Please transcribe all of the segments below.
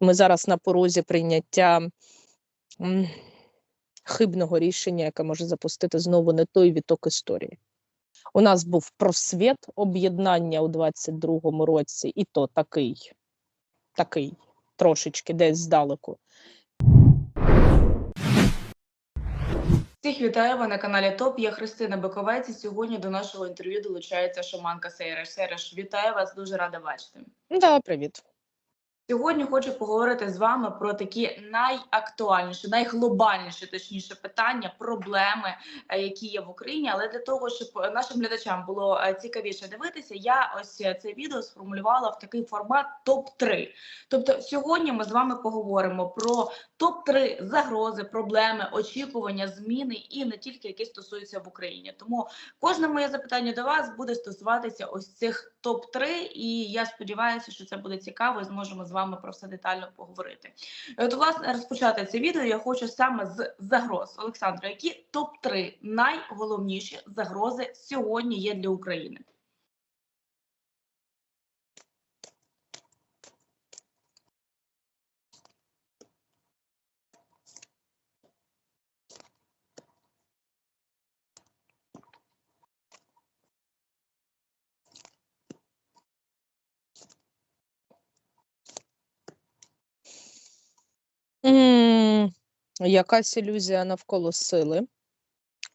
Ми зараз на порозі прийняття хибного рішення, яке може запустити знову не той віток історії. У нас був просвіт об'єднання у 22-му році, і то такий, такий трошечки десь здалеку. Всіх вітаю ви на каналі ТОП. Я Христина Биковець. І сьогодні до нашого інтерв'ю долучається шаманка Сейреш. Сейреш, вітаю вас, дуже рада бачити. Да, привіт. Сьогодні хочу поговорити з вами про такі найактуальніші, найглобальніші, точніше, питання, проблеми, е, які є в Україні. Але для того, щоб нашим глядачам було е, цікавіше дивитися, я ось е, це відео сформулювала в такий формат топ 3 Тобто, сьогодні ми з вами поговоримо про топ 3 загрози, проблеми, очікування, зміни і не тільки які стосуються в Україні. Тому кожне моє запитання до вас буде стосуватися ось цих топ 3 і я сподіваюся, що це буде цікаво. і Зможемо з вами про все детально поговорити. І От, власне, розпочати це відео я хочу саме з загроз. Олександра, які топ 3 найголовніші загрози сьогодні є для України? Якась ілюзія навколо сили,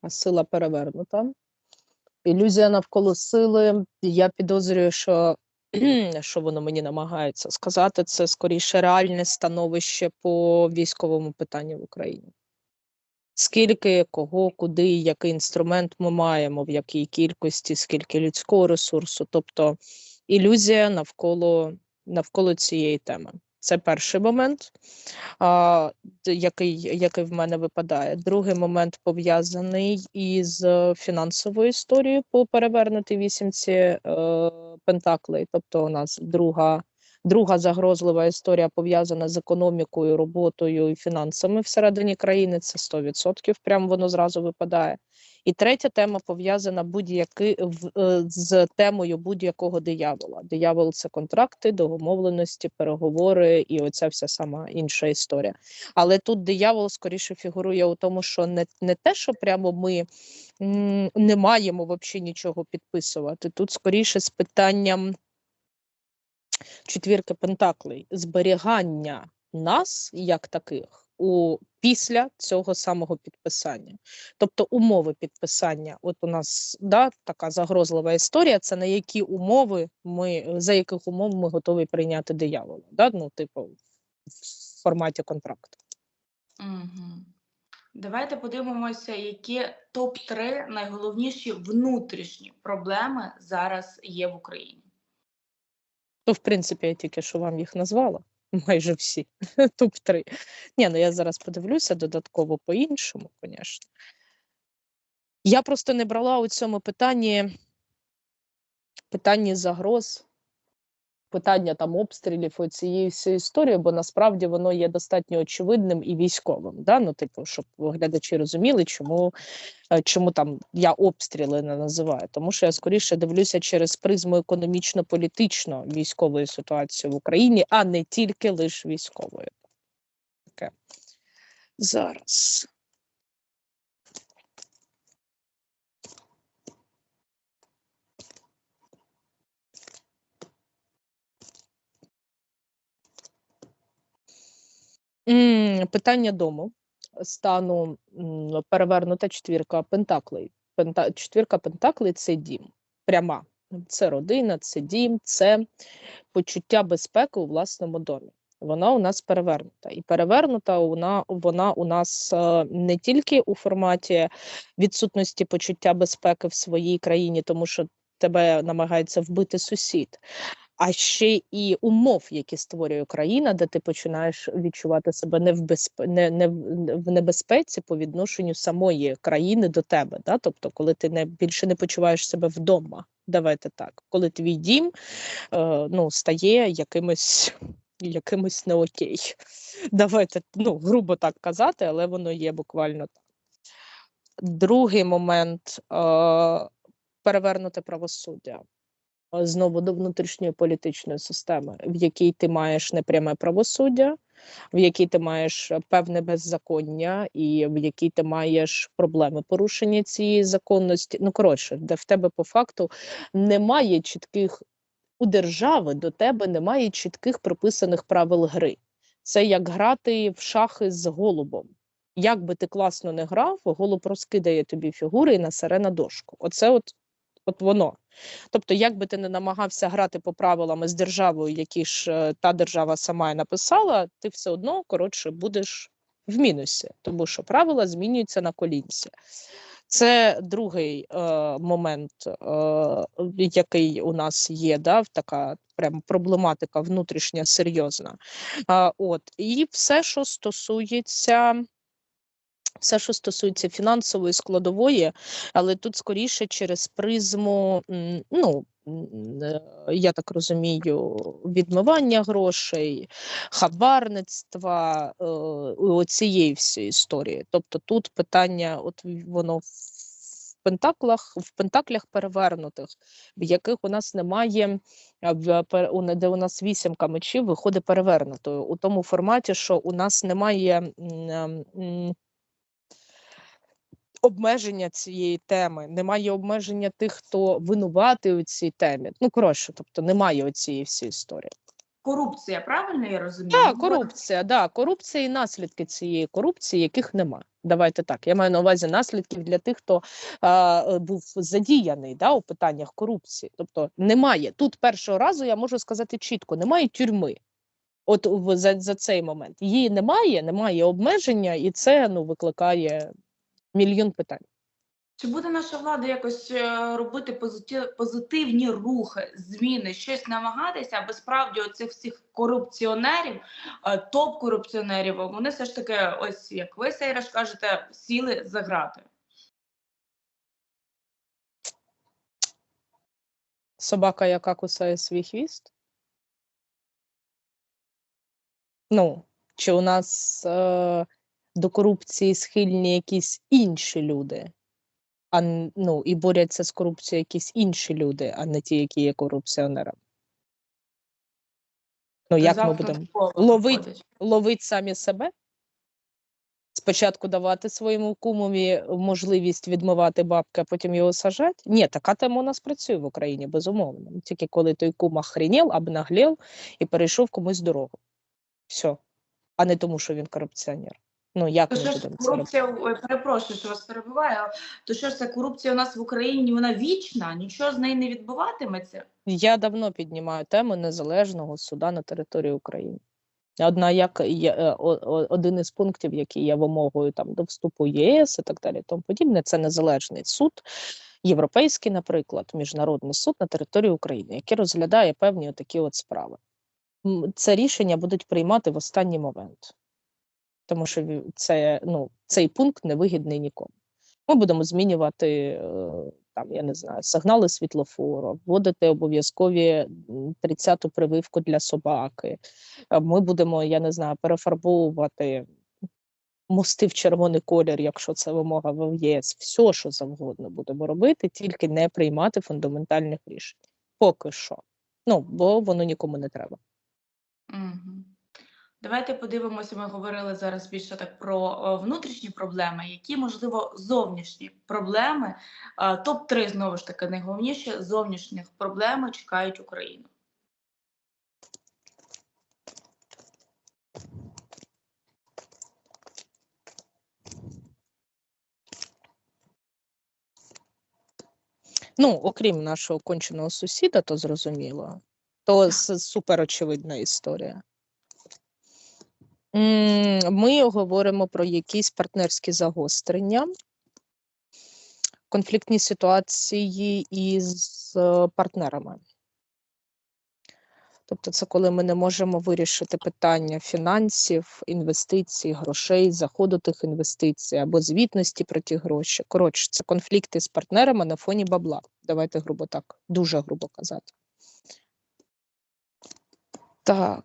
а сила перевернута. Ілюзія навколо сили. Я підозрюю, що, що воно мені намагається сказати, це скоріше реальне становище по військовому питанню в Україні. Скільки, кого, куди, який інструмент ми маємо, в якій кількості, скільки людського ресурсу, тобто ілюзія навколо, навколо цієї теми. Це перший момент, а, який, який в мене випадає. Другий момент пов'язаний із е, фінансовою історією по перевернутій вісімці е, Пентаклей. Тобто, у нас друга, друга загрозлива історія пов'язана з економікою, роботою і фінансами всередині країни. Це 100%, прямо воно зразу випадає. І третя тема пов'язана будь-яки е, з темою будь-якого диявола. Диявол це контракти, домовленості, переговори і оця вся сама інша історія. Але тут диявол скоріше фігурує у тому, що не, не те, що прямо ми не маємо взагалі нічого підписувати. Тут скоріше з питанням четвірки пентаклей, зберігання нас як таких у після цього самого підписання. Тобто умови підписання. От у нас да, така загрозлива історія. Це на які умови ми за яких умов ми готові прийняти диявола. Да? Ну, типу, в форматі контракту. Угу. Давайте подивимося, які топ 3 найголовніші внутрішні проблеми зараз є в Україні. То, в принципі, я тільки що вам їх назвала. Майже всі. Топ-3. Ні, ну я зараз подивлюся додатково по-іншому, звісно. Я просто не брала у цьому питанні питанні загроз, питання там обстрілів цієї всієї історії, бо насправді воно є достатньо очевидним і військовим. Да? Ну, типу, щоб глядачі розуміли, чому, е, чому там я обстріли не називаю. Тому що я скоріше дивлюся через призму економічно-політично військової ситуації в Україні, а не тільки лише військової. Таке. Зараз. Питання дому стану перевернута четвірка пентаклей. Пента, четвірка пентаклей це дім. Пряма. Це родина, це дім, це почуття безпеки у власному домі. Вона у нас перевернута. І перевернута вона, вона у нас е, не тільки у форматі відсутності почуття безпеки в своїй країні, тому що тебе намагається вбити сусід, а ще і умов, які створює країна, де ти починаєш відчувати себе не в безпе... не, не в- небезпеці по відношенню самої країни до тебе. Да? Тобто, коли ти не більше не почуваєш себе вдома. Давайте так, коли твій дім е, ну, стає якимось, якимось не окей. Давайте ну, грубо так казати, але воно є буквально так. Другий момент е, перевернуте правосуддя. Е, знову до внутрішньої політичної системи, в якій ти маєш непряме правосуддя, в якій ти маєш е, певне беззаконня, і в якій ти маєш проблеми порушення цієї законності. Ну коротше, де в тебе по факту немає чітких у держави до тебе немає чітких прописаних правил гри. Це як грати в шахи з голубом. Як би ти класно не грав, голуб розкидає тобі фігури і насере на дошку. Оце от, от воно. Тобто, як би ти не намагався грати по правилам з державою, які ж е, та держава сама і написала, ти все одно коротше будеш в мінусі, тому що правила змінюються на колінці. Це другий е, момент, е, який у нас є, да, така прям проблематика внутрішня серйозна. А, от, і все, що стосується. Все, що стосується фінансової складової, але тут скоріше через призму, ну е, я так розумію, відмивання грошей, хабарництва, е, цієї всієї історії. Тобто тут питання, от воно в пентаклах, в пентаклях перевернутих, в яких у нас немає, де у нас вісімка мечів виходить перевернутою у тому форматі, що у нас немає. Обмеження цієї теми, немає обмеження тих, хто винуватий у цій темі. Ну коротше, тобто немає цієї всієї історії. Корупція, правильно я розумію? Так, корупція, да, корупція і наслідки цієї корупції, яких нема. Давайте так. Я маю на увазі наслідків для тих, хто е, був задіяний да, у питаннях корупції. Тобто немає тут першого разу, я можу сказати чітко, немає тюрми. От за, за цей момент її немає, немає обмеження, і це ну викликає мільйон питань. Чи буде наша влада якось е, робити позитивні рухи, зміни, щось намагатися, аби справді оцих всіх корупціонерів, е, топ-корупціонерів, вони все ж таки, ось як ви Сейраш кажете, сіли за грати. Собака, яка кусає свій хвіст. Ну, чи у нас е, до корупції схильні якісь інші люди, а ну, і борються з корупцією якісь інші люди, а не ті, які є корупціонерами. Ну, як ми будемо слово ловить? ловити самі себе? Спочатку давати своєму кумові можливість відмивати бабки, а потім його сажати? Ні, така тема у нас працює в Україні, безумовно. Тільки коли той кум охренів, обнаглів і перейшов комусь дорогу. Все. А не тому, що він корупціонер. Ну, як То що ж корупція, ой, перепрошую, що вас перебиваю, то що ж це корупція у нас в Україні, вона вічна, нічого з нею не відбуватиметься? Я давно піднімаю тему незалежного суда на території України. Одна як є, е, один із пунктів, який є вимогою там до вступу ЄС і так далі, тому подібне, це незалежний суд, європейський, наприклад, міжнародний суд на території України, який розглядає певні такі от справи. Це рішення будуть приймати в останній момент, тому що це ну цей пункт невигідний нікому. Ми будемо змінювати е, там, я не знаю, сигнали світлофору, вводити обов'язкові м, 30-ту прививку для собаки. Е, Ми будемо, я не знаю, перефарбовувати мости в червоний колір, якщо це вимога в ЄС. Все, що завгодно будемо робити, тільки не приймати фундаментальних рішень. Поки що. Ну, бо воно нікому не треба. Угу. Давайте подивимося. Ми говорили зараз більше так про е, внутрішні проблеми, які можливо зовнішні проблеми. Е, Топ 3 знову ж таки найголовніші зовнішніх проблеми чекають Україну. Ну, окрім нашого конченого сусіда, то зрозуміло, то с- супер очевидна історія. Ми говоримо про якісь партнерські загострення, конфліктні ситуації із партнерами. Тобто, це коли ми не можемо вирішити питання фінансів, інвестицій, грошей, заходу тих інвестицій або звітності про ті гроші. Коротше, це конфлікти з партнерами на фоні бабла. Давайте грубо так, дуже грубо казати. Так.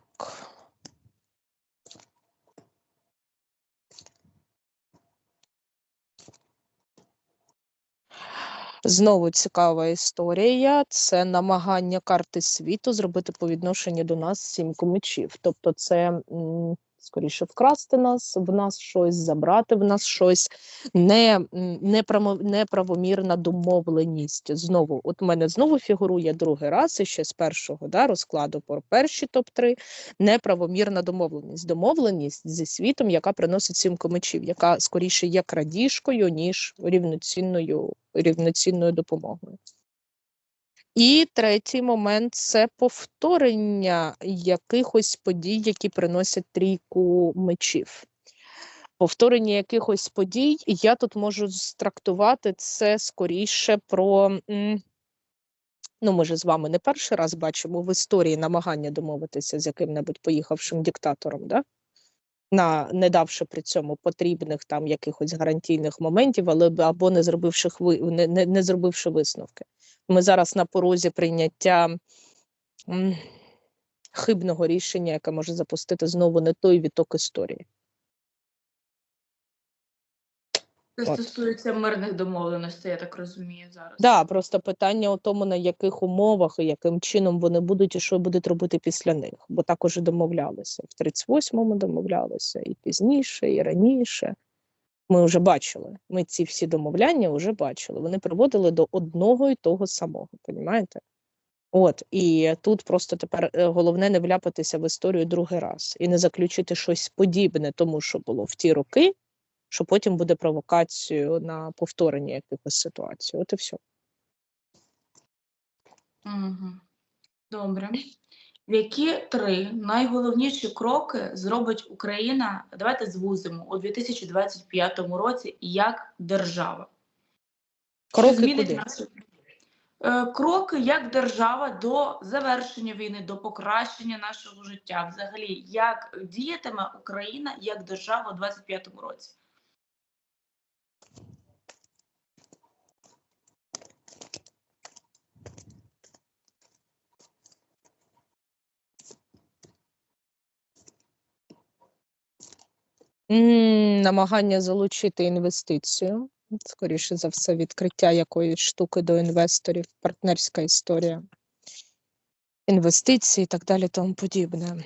Знову цікава історія. Це намагання карти світу зробити по відношенню до нас сімку мечів. Тобто, це скоріше вкрасти нас, в нас щось, забрати в нас щось, не, неправомірна домовленість. Знову, от мене знову фігурує другий раз, і ще з першого да, розкладу про перші топ-3 неправомірна домовленість. Домовленість зі світом, яка приносить сімку мечів, яка скоріше є крадіжкою, ніж рівноцінною, рівноцінною допомогою. І третій момент це повторення якихось подій, які приносять трійку мечів. Повторення якихось подій, я тут можу страктувати це скоріше про. Ну, ми ж з вами не перший раз бачимо в історії намагання домовитися з яким-небудь поїхавшим диктатором, да? На не давши при цьому потрібних там якихось гарантійних моментів, але або не зробивши не, не, не зробивши висновки. Ми зараз на порозі прийняття хибного рішення, яке може запустити знову не той віток історії. Це От. стосується мирних домовленостей, я так розумію зараз. Да, просто питання у тому, на яких умовах і яким чином вони будуть, і що будуть робити після них. Бо також домовлялися. В 38-му домовлялися, і пізніше, і раніше. Ми вже бачили. Ми ці всі домовляння вже бачили. Вони приводили до одного і того самого, понімаєте? От і тут просто тепер е, головне не вляпатися в історію другий раз і не заключити щось подібне тому, що було в ті роки, що потім буде провокацією на повторення якихось ситуацій. От і все. Угу. Добре. Які три найголовніші кроки зробить Україна? Давайте звузимо у 2025 році як держава. Кроки змінить куди? Е, Кроки як держава до завершення війни, до покращення нашого життя. Взагалі, як діятиме Україна як держава у 2025 році? Намагання залучити інвестицію. Скоріше за все, відкриття якоїсь штуки до інвесторів, партнерська історія. Інвестиції і так далі, тому подібне.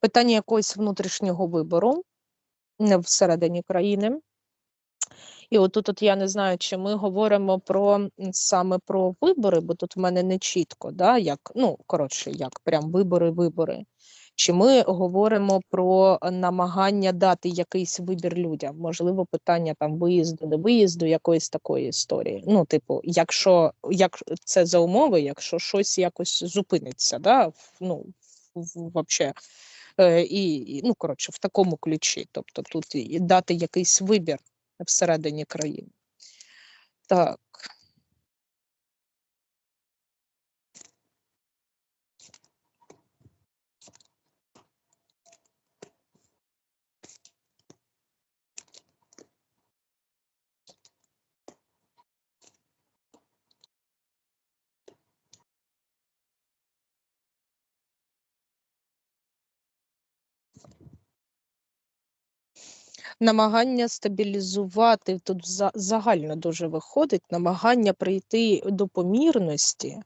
Питання якогось внутрішнього вибору не всередині країни. І отут от я не знаю, чи ми говоримо про саме про вибори, бо тут в мене не чітко, да, як, ну, коротше, як прям вибори, вибори. Чи ми говоримо про намагання дати якийсь вибір людям? Можливо, питання там виїзду, не виїзду, якоїсь такої історії. Ну, типу, якщо як це за умови, якщо щось якось зупиниться, да, ну, в, в, вообще, Е, і, і, ну, коротше, в такому ключі. Тобто тут і дати якийсь вибір всередині країни. Так. Намагання стабілізувати тут загально дуже виходить, намагання прийти до помірності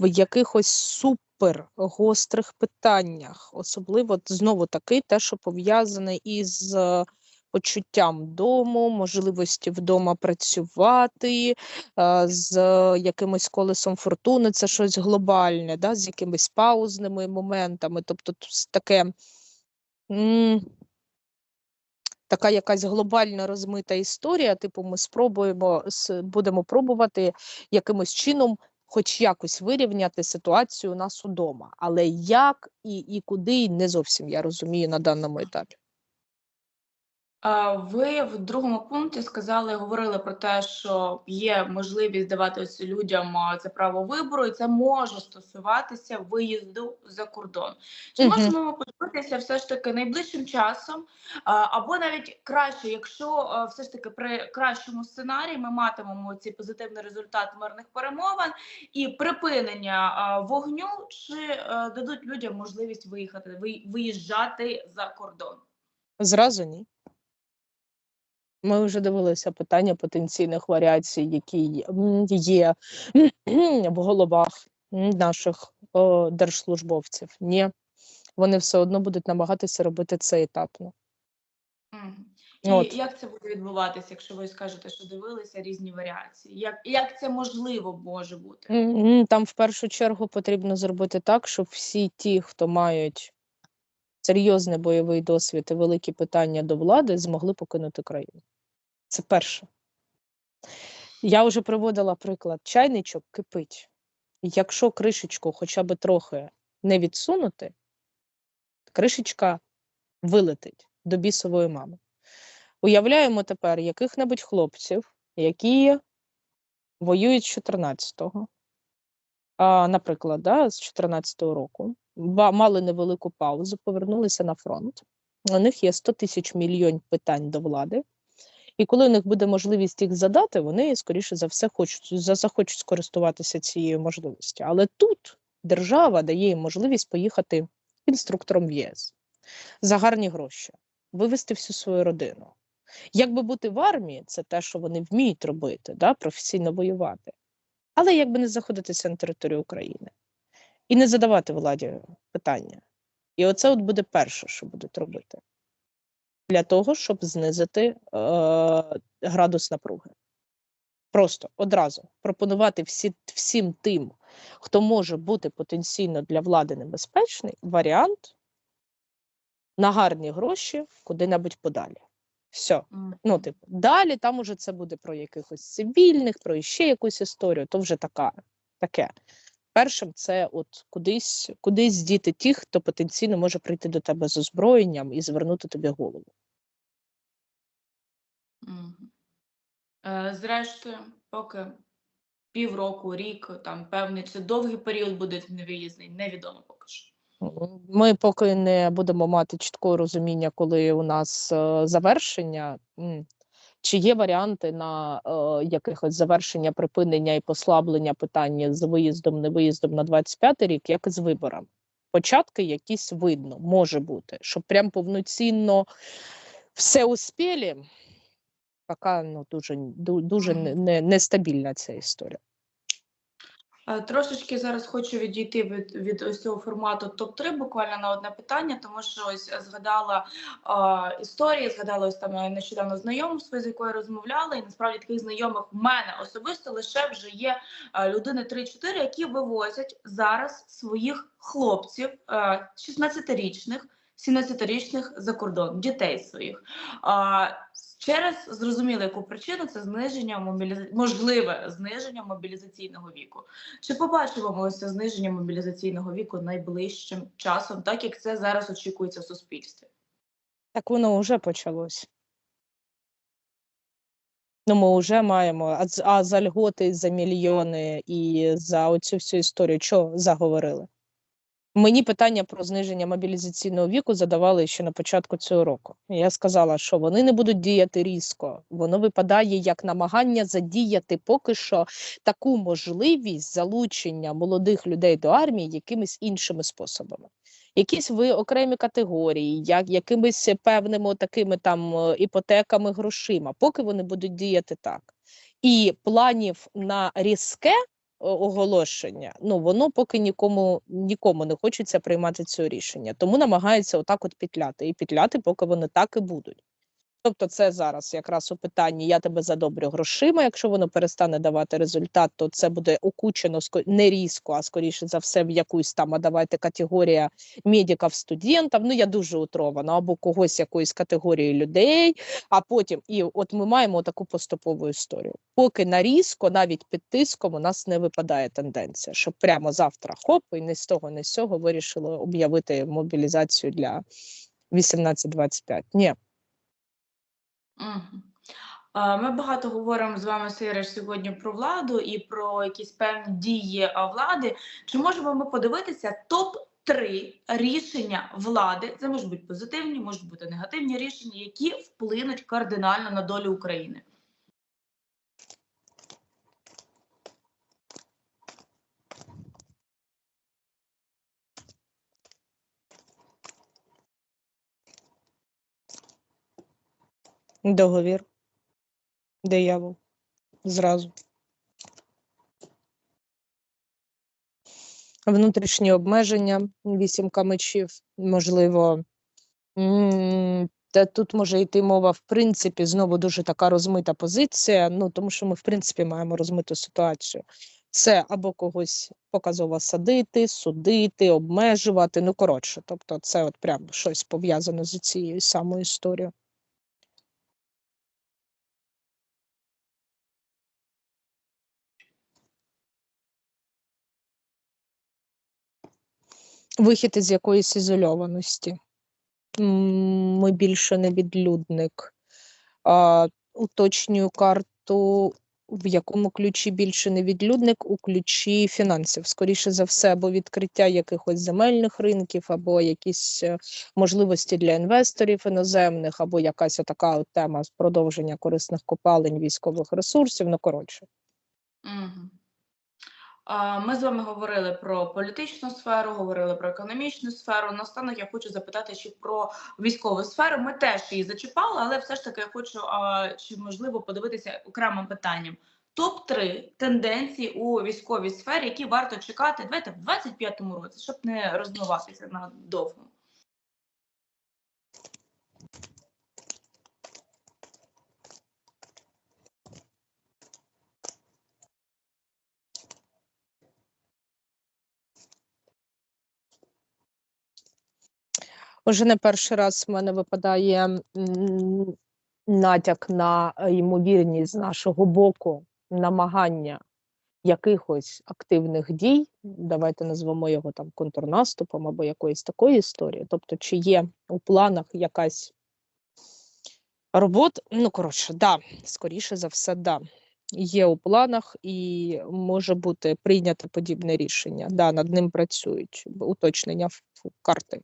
в якихось супер гострих питаннях, особливо знову таки те, що пов'язане із е, почуттям дому, можливості вдома працювати, е, з якимось колесом фортуни, це щось глобальне, да, з якимись паузними моментами. Тобто таке. Така якась глобальна розмита історія. Типу, ми спробуємо будемо пробувати якимось чином, хоч якось вирівняти ситуацію у нас удома. Але як і, і куди не зовсім я розумію на даному етапі. Ви в другому пункті сказали, говорили про те, що є можливість давати людям це право вибору, і це може стосуватися виїзду за кордон. Чи Мгм. можемо подивитися все ж таки найближчим часом, або навіть краще, якщо все ж таки при кращому сценарії ми матимемо цей позитивний результат мирних перемовин і припинення вогню, чи дадуть людям можливість виїхати, ви- виїжджати за кордон? Зразу ні. Ми вже дивилися питання потенційних варіацій, які є в головах наших о, держслужбовців. Ні, вони все одно будуть намагатися робити це етапно. І От. як це буде відбуватися, якщо ви скажете, що дивилися різні варіації? Як, як це можливо може бути? Там в першу чергу потрібно зробити так, щоб всі ті, хто мають серйозний бойовий досвід і великі питання до влади, змогли покинути країну. Це перше. Я вже приводила приклад: чайничок кипить. Якщо кришечку хоча б трохи не відсунути, кришечка вилетить до бісової мами. Уявляємо тепер яких-небудь хлопців, які воюють з 14-го, наприклад, да, з 14-го року, мали невелику паузу, повернулися на фронт. У них є 100 тисяч мільйонів питань до влади. І коли у них буде можливість їх задати, вони, скоріше за все, хочуть, захочуть скористуватися цією можливістю. Але тут держава дає їм можливість поїхати інструктором в ЄС за гарні гроші, вивезти всю свою родину. Якби бути в армії, це те, що вони вміють робити, да, професійно воювати. Але якби не знаходитися на території України і не задавати владі питання. І оце от буде перше, що будуть робити для того, щоб знизити е, градус напруги. Просто одразу пропонувати всі, всім тим, хто може бути потенційно для влади небезпечний, варіант на гарні гроші куди-небудь подалі. Все. Ну, типу, далі там уже це буде про якихось цивільних, про ще якусь історію, то вже така, таке. Першим це от кудись, кудись діти тих, хто потенційно може прийти до тебе з озброєнням і звернути тобі голову. Е, Зрештою, поки півроку, рік, там певний чи довгий період буде невиїзний, невідомо поки що. Ми поки не будемо мати чіткого розуміння, коли у нас е, завершення, чи є варіанти на е, якихось завершення, припинення і послаблення питання з виїздом, невиїздом на 25 рік, як і з виборами. Початки якісь видно, може бути, щоб прям повноцінно все успіли, поки ну, дуже, дуже не, не, нестабільна ця історія. Е, Трошечки зараз хочу відійти від, від ось цього формату топ-3 буквально на одне питання, тому що ось е, згадала е, історії, згадала ось там е, нещодавно знайомство, з якою розмовляла, і насправді таких знайомих в мене особисто лише вже є е, людини 3-4, які вивозять зараз своїх хлопців, е, 16-річних, 17-річних за кордон, дітей своїх. А, Через зрозуміло, яку причину це зниження мобіліза... можливе зниження мобілізаційного віку. Чи побачимо ми ось це зниження мобілізаційного віку найближчим часом, так як це зараз очікується в суспільстві? Так воно вже почалось. Ну, ми вже маємо, а, а за льготи, за мільйони і за оцю всю історію, що заговорили? Мені питання про зниження мобілізаційного віку задавали ще на початку цього року. Я сказала, що вони не будуть діяти різко. Воно випадає як намагання задіяти поки що таку можливість залучення молодих людей до армії якимись іншими способами. Якісь ви окремі категорії, як якимись певними такими там е, іпотеками, грошима, поки вони будуть діяти так. І планів на різке оголошення, ну воно поки нікому нікому не хочеться приймати це рішення. Тому намагаються отак от петляти. І петляти, поки вони так і будуть. Тобто, це зараз якраз у питанні я тебе задобрю грошима. Якщо воно перестане давати результат, то це буде окучено не різко, а скоріше за все, в якусь там, а давайте категорія медиків, студентів. Ну я дуже утрована, або когось якоїсь категорії людей. А потім, і от ми маємо таку поступову історію. Поки на різко, навіть під тиском, у нас не випадає тенденція, що прямо завтра хоп, і не з того, не з цього вирішили об'явити мобілізацію для 18-25. Ні. Ми багато говоримо з вами, Сириш, сьогодні про владу і про якісь певні дії влади. Чи можемо ми подивитися топ-3 рішення влади? Це можуть бути позитивні, можуть бути негативні рішення, які вплинуть кардинально на долю України. Договір. Диявол. Зразу. Внутрішні обмеження, вісімка мечів, можливо. Та тут може йти мова, в принципі, знову дуже така розмита позиція. Ну, тому що ми, в принципі, маємо розмиту ситуацію. Це або когось показово садити, судити, обмежувати. Ну, коротше, тобто, це от прям щось пов'язане з цією самою історією. Вихід із якоїсь ізольованості. Ми більше не відлюдник. А, уточнюю карту, в якому ключі більше не відлюдник, у ключі фінансів. Скоріше за все, або відкриття якихось земельних ринків, або якісь е, можливості для інвесторів іноземних, або якась така тема з продовження корисних копалень військових ресурсів. Ну, коротше. Мгм. Ми з вами говорили про політичну сферу, говорили про економічну сферу. Наостанок я хочу запитати ще про військову сферу. Ми теж її зачіпали, але все ж таки я хочу чи можливо подивитися окремим питанням. Топ 3 тенденції у військовій сфері, які варто чекати. Давайте в 25-му році, щоб не розмиватися на Уже не перший раз в мене випадає натяк на е, ймовірність з нашого боку намагання якихось активних дій. Давайте назвемо його там контрнаступом або якоїсь такої історії. Тобто, чи є у планах якась робота? Ну, коротше, да, скоріше за все, да. Є у планах і може бути прийнято подібне рішення. Да, над ним працюють уточнення карти.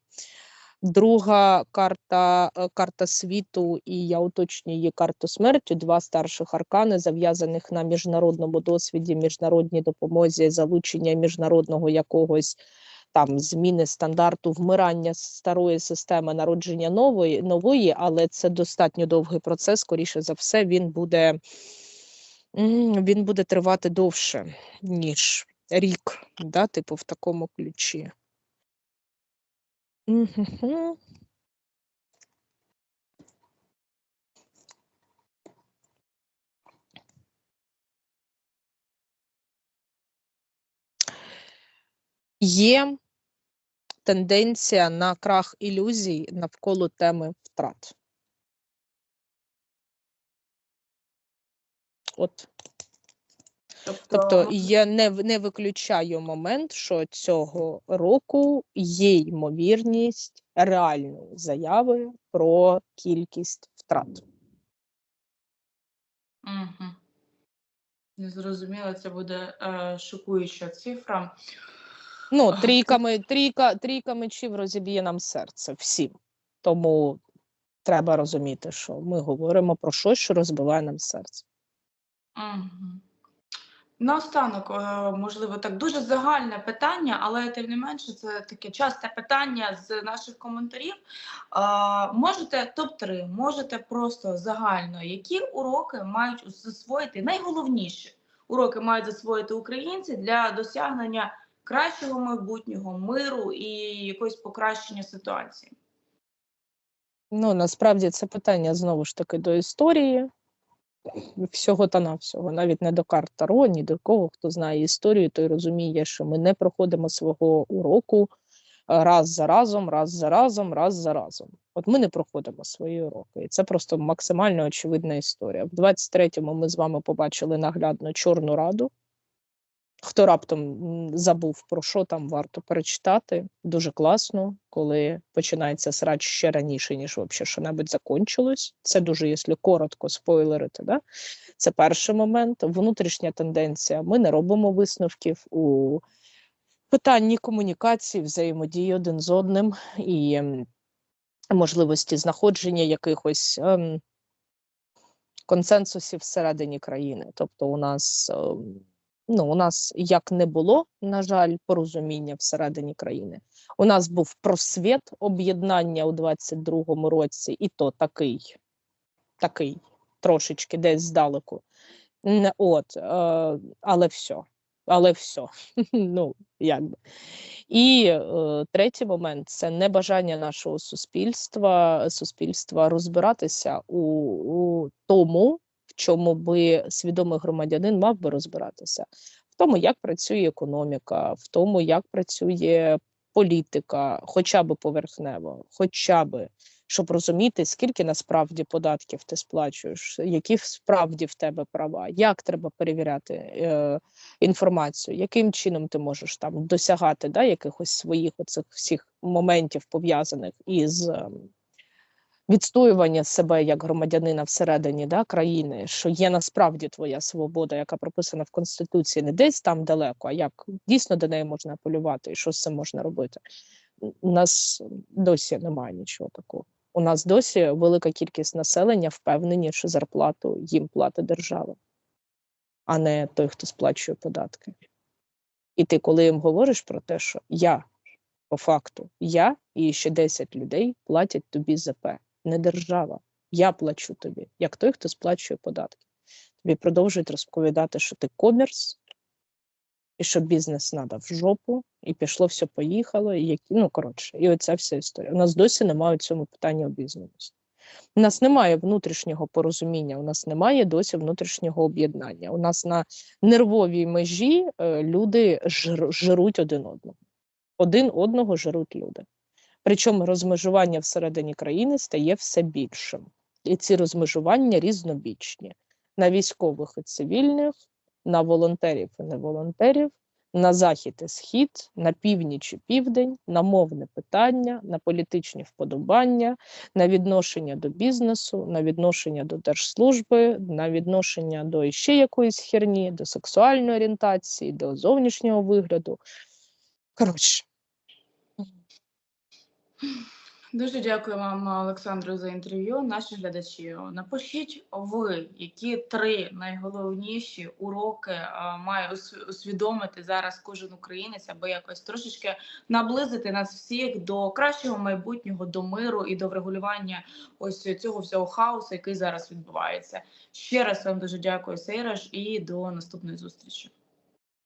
Друга карта е, карта світу, і я уточнюю її карту смерті. Два старших аркани, зав'язаних на міжнародному досвіді, міжнародній допомозі, залучення міжнародного якогось там зміни стандарту вмирання старої системи, народження нової, нової, але це достатньо довгий процес. Скоріше за все, він буде, він буде тривати довше, ніж рік, да, типу в такому ключі. Мгм. Є тенденція на крах ілюзій навколо теми втрат. От, тобто я не, не виключаю момент, що цього року є ймовірність реальної заяви про кількість втрат. Угу. Не зрозуміло, це буде е, шокуюча цифра. Ну, трійками, трійка, трійка мечів розіб'є нам серце всім. Тому треба розуміти, що ми говоримо про щось, що розбиває нам серце. Угу. Наостанок, е, можливо, так дуже загальне питання, але тим не менше, це таке часте питання з наших коментарів. Е, Можете топ-3, можете просто загально, які уроки мають засвоїти найголовніші уроки мають засвоїти українці для досягнення кращого майбутнього, миру і якогось покращення ситуації. Ну, насправді це питання знову ж таки до історії. Всього та навсього, навіть не до карт Таро, ні до кого, хто знає історію, той розуміє, що ми не проходимо свого уроку е, раз за разом, раз за разом, раз за разом. От ми не проходимо свої уроки. І це просто максимально очевидна історія. В 23-му ми з вами побачили наглядно Чорну Раду, Хто раптом забув, про що там варто перечитати, дуже класно, коли починається срач ще раніше, ніж взагалі що-небудь закончилось. Це дуже, якщо коротко спойлерити. Да? Це перший момент. Внутрішня тенденція. Ми не робимо висновків у питанні комунікації, взаємодії один з одним і можливості знаходження якихось ем, консенсусів всередині країни. Тобто, у нас ем, ну, у нас як не було, на жаль, порозуміння всередині країни. У нас був просвіт об'єднання у 22-му році, і то такий, такий, трошечки десь здалеку. От, е, але все. Але все. ну, якби. І е, третій момент це небажання нашого суспільства, суспільства розбиратися у, у тому, в чому би свідомий громадянин мав би розбиратися, в тому, як працює економіка, в тому, як працює політика, хоча б поверхнево, хоча б щоб розуміти, скільки насправді податків ти сплачуєш, які справді в тебе права, як треба перевіряти е, інформацію, яким чином ти можеш там досягати да, якихось своїх оцих всіх моментів пов'язаних із ем, відстоювання себе як громадянина всередині да, країни, що є насправді твоя свобода, яка прописана в Конституції, не десь там далеко, а як дійсно до неї можна апелювати і що з цим можна робити. У нас досі немає нічого такого. У нас досі велика кількість населення впевнені, що зарплату їм платить держава, а не той, хто сплачує податки. І ти, коли їм говориш про те, що я по факту, я і ще 10 людей платять тобі ЗП, не держава. Я плачу тобі, як той, хто сплачує податки. Тобі продовжують розповідати, що ти комерс, і що бізнес треба в жопу, і пішло все поїхало, і які, ну коротше, і оця вся історія. У нас досі немає у цьому питання обізнаності. У нас немає внутрішнього порозуміння, у нас немає досі внутрішнього об'єднання. У нас на нервовій межі е, люди жр, жруть один одного. Один одного жруть люди. Причому розмежування всередині країни стає все більшим. І ці розмежування різнобічні на військових і цивільних, на волонтерів і неволонтерів, на захід і схід, на північ і південь, на мовне питання, на політичні вподобання, на відношення до бізнесу, на відношення до держслужби, на відношення до іще якоїсь херні, до сексуальної орієнтації, до зовнішнього вигляду. Коротше, Дуже дякую вам, Олександру, за інтерв'ю. Наші глядачі, напишіть ви, які три найголовніші уроки а, має усвідомити зараз кожен українець, аби якось трошечки наблизити нас всіх до кращого майбутнього, до миру і до врегулювання ось цього всього хаосу, який зараз відбувається. Ще раз вам дуже дякую, Сейраж, і до наступної зустрічі.